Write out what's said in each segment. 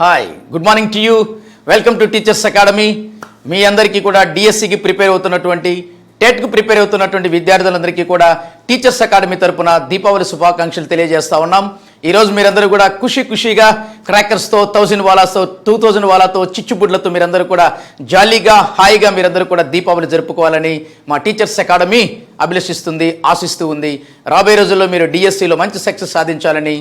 Hi good morning to you welcome to teachers academy మీ అందరికీ కూడా డిఎస్సికి ప్రిపేర్ అవుతున్నటువంటి టెట్కు ప్రిపేర్ అవుతున్నటువంటి విద్యార్థులందరికీ కూడా టీచర్స్ అకాడమీ తరపున దీపావళి శుభాకాంక్షలు తెలియజేస్తా ఉన్నాం. ఈరోజు మీరందరూ కూడా ఖుషి ఖుషిగా క్రాకర్స్తో థౌజండ్ వాలాస్తో టూ థౌజండ్ వాలాతో చిచ్చుబుడ్లతో మీరందరూ కూడా జాలీగా హాయిగా మీరందరూ కూడా దీపావళి జరుపుకోవాలని మా టీచర్స్ అకాడమీ అభిలషిస్తుంది ఆశిస్తూ ఉంది. రాబోయే రోజుల్లో మీరు డిఎస్సిలో మంచి సక్సెస్ సాధించాలని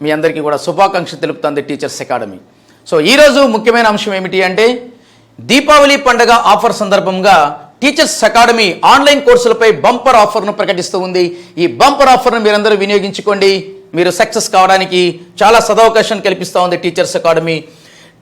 మీ అందరికీ కూడా శుభాకాంక్షలు తెలుపుతుంది టీచర్స్ అకాడమీ సో ఈరోజు ముఖ్యమైన అంశం ఏమిటి అంటే దీపావళి పండగ ఆఫర్ సందర్భంగా టీచర్స్ అకాడమీ ఆన్లైన్ కోర్సులపై బంపర్ ఆఫర్ను ప్రకటిస్తూ ఉంది. ఈ బంపర్ ఆఫర్ను మీరందరూ వినియోగించుకోండి. మీరు సక్సెస్ కావడానికి చాలా సదవకాశం కల్పిస్తూ ఉంది టీచర్స్ అకాడమీ.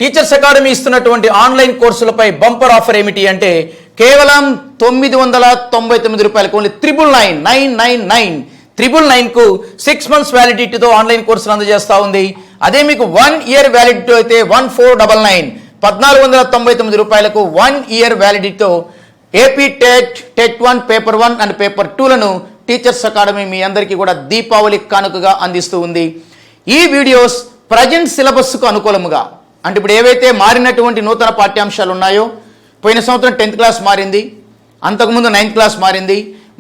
టీచర్స్ అకాడమీ ఇస్తున్నటువంటి ఆన్లైన్ కోర్సులపై బంపర్ ఆఫర్ ఏమిటి అంటే కేవలం తొమ్మిది వందల తొంభై తొమ్మిది రూపాయలకు only triple nine nine nine nine. Triple నైన్కు six months వ్యాలిడిటీతో ఆన్లైన్ కోర్సులు అందజేస్తూ ఉంది. అదే మీకు వన్ ఇయర్ వ్యాలిడిటీ అయితే వన్ ఫోర్ డబల్ నైన్ పద్నాలుగు వందల తొంభై తొమ్మిది రూపాయలకు one year వ్యాలిడిటీతో AP TET TET one paper one and paper టూలను teachers academy మీ అందరికీ కూడా దీపావళి కానుకగా అందిస్తూ ఉంది. ఈ వీడియోస్ ప్రజెంట్ సిలబస్కు అనుకూలముగా. అంటే ఇప్పుడు ఏవైతే మారినటువంటి నూతన పాఠ్యాంశాలు ఉన్నాయో పోయిన సంవత్సరం టెన్త్ క్లాస్ మారింది అంతకుముందు నైన్త్ క్లాస్ మారింది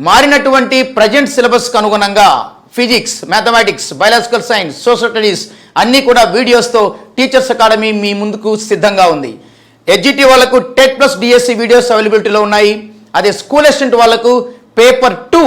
మారినటువంటి ప్రజెంట్ సిలబస్కు అనుగుణంగా physics mathematics biological science social studies అన్నీ కూడా వీడియోస్తో టీచర్స్ అకాడమీ మీ ముందుకు సిద్ధంగా ఉంది. ఎడ్జిటి వాళ్ళకు టెట్ ప్లస్ డిఎస్సి వీడియోస్ అవైలబిలిటీలో ఉన్నాయి. అదే స్కూల్ అసిస్టెంట్ వాళ్ళకు paper two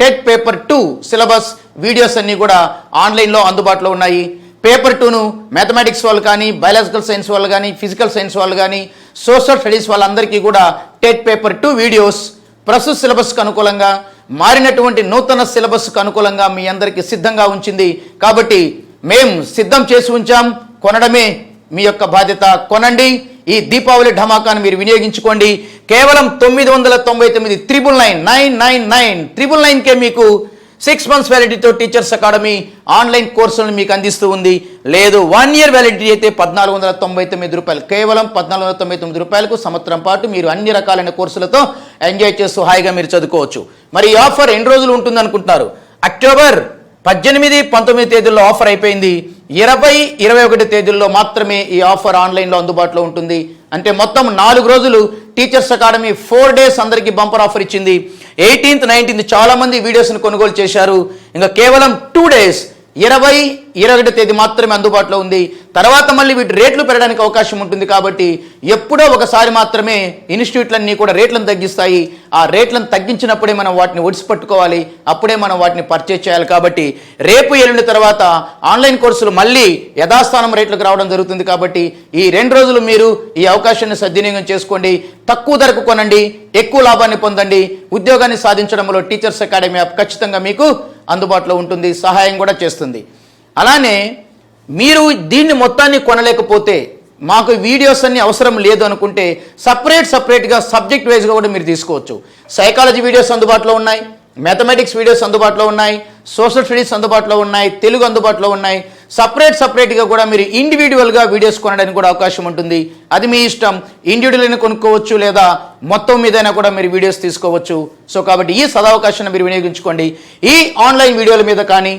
TET paper two syllabus videos అన్నీ కూడా ఆన్లైన్లో అందుబాటులో ఉన్నాయి. పేపర్ టూను మ్యాథమెటిక్స్ వాళ్ళు కానీ బయాలజికల్ సైన్స్ వాళ్ళు కానీ ఫిజికల్ సైన్స్ వాళ్ళు కానీ సోషల్ స్టడీస్ వాళ్ళందరికీ కూడా టెట్ పేపర్ టూ వీడియోస్ ప్రస్తుత సిలబస్కు అనుకూలంగా మారినటువంటి నూతన సిలబస్కు అనుకూలంగా మీ అందరికీ సిద్ధంగా ఉంచింది. కాబట్టి మేం సిద్ధం చేసి ఉంచాం. కొనడమే మీ యొక్క బాధ్యత. కొనండి. ఈ దీపావళి ఢమాకాను మీరు వినియోగించుకోండి. కేవలం తొమ్మిది వందల తొంభై తొమ్మిది triple nine nine nine nine triple నైన్కే మీకు సిక్స్ మంత్స్ వ్యాలిడిటీతో టీచర్స్ అకాడమీ ఆన్లైన్ కోర్సులను మీకు అందిస్తూ ఉంది. లేదు వన్ ఇయర్ వ్యాలిడిటీ అయితే పద్నాలుగు వందల తొంభై తొమ్మిది రూపాయలు. కేవలం పద్నాలుగు వందల తొంభై తొమ్మిది రూపాయలకు సంవత్సరం పాటు మీరు అన్ని రకాలైన కోర్సులతో ఎంజాయ్ చేస్తూ హాయిగా మీరు చదువుకోవచ్చు. మరి ఈ ఆఫర్ ఎన్ని రోజులు ఉంటుంది అనుకుంటున్నారు అక్టోబర్ పద్దెనిమిది పంతొమ్మిది తేదీల్లో ఆఫర్ అయిపోయింది. ఇరవై ఇరవై ఒకటి తేదీల్లో మాత్రమే ఈ ఆఫర్ ఆన్లైన్లో అందుబాటులో ఉంటుంది. అంటే మొత్తం నాలుగు రోజులు టీచర్స్ అకాడమీ ఫోర్ డేస్ అందరికీ బంపర్ ఆఫర్ ఇచ్చింది. ఎయిటీన్త్ నైన్టీన్త్ చాలా మంది వీడియోస్ని కొనుగోలు చేశారు. ఇంకా కేవలం టూ డేస్ ఇరవై ఇరవై ఒకటి తేదీ మాత్రమే అందుబాటులో ఉంది. తర్వాత మళ్ళీ వీటి రేట్లు పెరగడానికి అవకాశం ఉంటుంది కాబట్టి ఎప్పుడో ఒకసారి మాత్రమే ఇన్స్టిట్యూట్లన్నీ కూడా రేట్లను తగ్గిస్తాయి. ఆ రేట్లను తగ్గించినప్పుడే మనం వాటిని ఒడిసిపట్టుకోవాలి. అప్పుడే మనం వాటిని పర్చేజ్ చేయాలి కాబట్టి రేపు ఎల్లుండి తర్వాత ఆన్లైన్ కోర్సులు మళ్ళీ యథాస్థానం రేట్లకు రావడం జరుగుతుంది కాబట్టి ఈ రెండు రోజులు మీరు ఈ అవకాశాన్ని సద్వినియోగం చేసుకోండి. తక్కువ ధరకు కొనండి ఎక్కువ లాభాన్ని పొందండి. ఉద్యోగాన్ని సాధించడంలో టీచర్స్ అకాడమీ యాప్ ఖచ్చితంగా మీకు అందుబాటులో ఉంటుంది సహాయం కూడా చేస్తుంది. అలానే మీరు దీన్ని మొత్తాన్ని కొనలేకపోతే మాకు వీడియోస్ అన్ని అవసరం లేదు అనుకుంటే సపరేట్ సపరేట్గా సబ్జెక్ట్ వైజ్గా కూడా మీరు తీసుకోవచ్చు. సైకాలజీ వీడియోస్ అందుబాటులో ఉన్నాయి మ్యాథమెటిక్స్ వీడియోస్ అందుబాటులో ఉన్నాయి సోషల్ స్టడీస్ అందుబాటులో ఉన్నాయి తెలుగు అందుబాటులో ఉన్నాయి సపరేట్ సపరేట్గా కూడా మీరు ఇండివిజువల్గా వీడియోస్ కొనడానికి కూడా అవకాశం ఉంటుంది. అది మీ ఇష్టం. ఇండివిజువల్ అయినా కొనుక్కోవచ్చు లేదా మొత్తం మీదైనా కూడా మీరు వీడియోస్ తీసుకోవచ్చు. సో కాబట్టి ఈ సదావకాశాన్ని మీరు వినియోగించుకోండి. ఈ ఆన్లైన్ వీడియోల మీద కానీ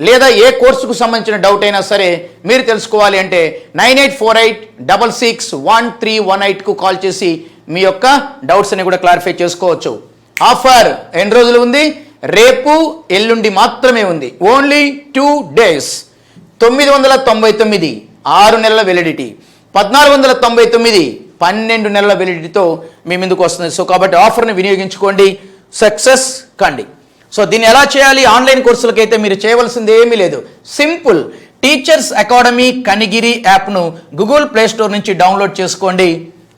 లేదా ఏ కోర్సుకు సంబంధించిన డౌట్ అయినా సరే మీరు తెలుసుకోవాలి అంటే nine eight four eight double six one three one ఎయిట్కు call చేసి మీ యొక్క డౌట్స్ అని కూడా క్లారిఫై చేసుకోవచ్చు. ఆఫర్ ఎన్ని రోజులు ఉంది? రేపు ఎల్లుండి మాత్రమే ఉంది. ఓన్లీ టూ డేస్ తొమ్మిది వందల తొంభై తొమ్మిది ఆరు నెలల వెలిడిటీ పద్నాలుగు వందల తొంభై తొమ్మిది పన్నెండు నెలల వెలిడిటీతో మీ ముందుకు వస్తుంది. సో కాబట్టి ఆఫర్ని వినియోగించుకోండి సక్సెస్ కండి. సో దీన్ని ఎలా చేయాలి? ఆన్లైన్ కోర్సులకైతే మీరు చేయవలసింది ఏమీ లేదు. సింపుల్. టీచర్స్ అకాడమీ కనిగిరి యాప్ను గూగుల్ ప్లే స్టోర్ నుంచి డౌన్లోడ్ చేసుకోండి.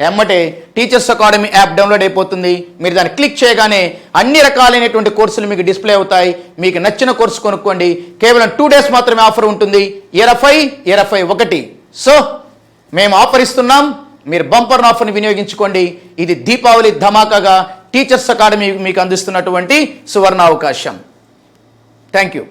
ఎమ్మటే టీచర్స్ అకాడమీ యాప్ డౌన్లోడ్ అయిపోతుంది. మీరు దాన్ని క్లిక్ చేయగానే అన్ని రకాలైనటువంటి కోర్సులు మీకు డిస్ప్లే అవుతాయి. మీకు నచ్చిన కోర్సు కొనుక్కోండి. కేవలం టూ డేస్ మాత్రమే ఆఫర్ ఉంటుంది. ఇరవై ఇరవై ఒకటి. సో మేము ఆఫర్ ఇస్తున్నాం. మీరు బంపర్ ఆఫర్ని వినియోగించుకోండి. ఇది దీపావళి ధమాకాగా టీచర్స్ అకాడమీ మీకు అందిస్తున్నటువంటి సువర్ణ అవకాశం థ్యాంక్ యూ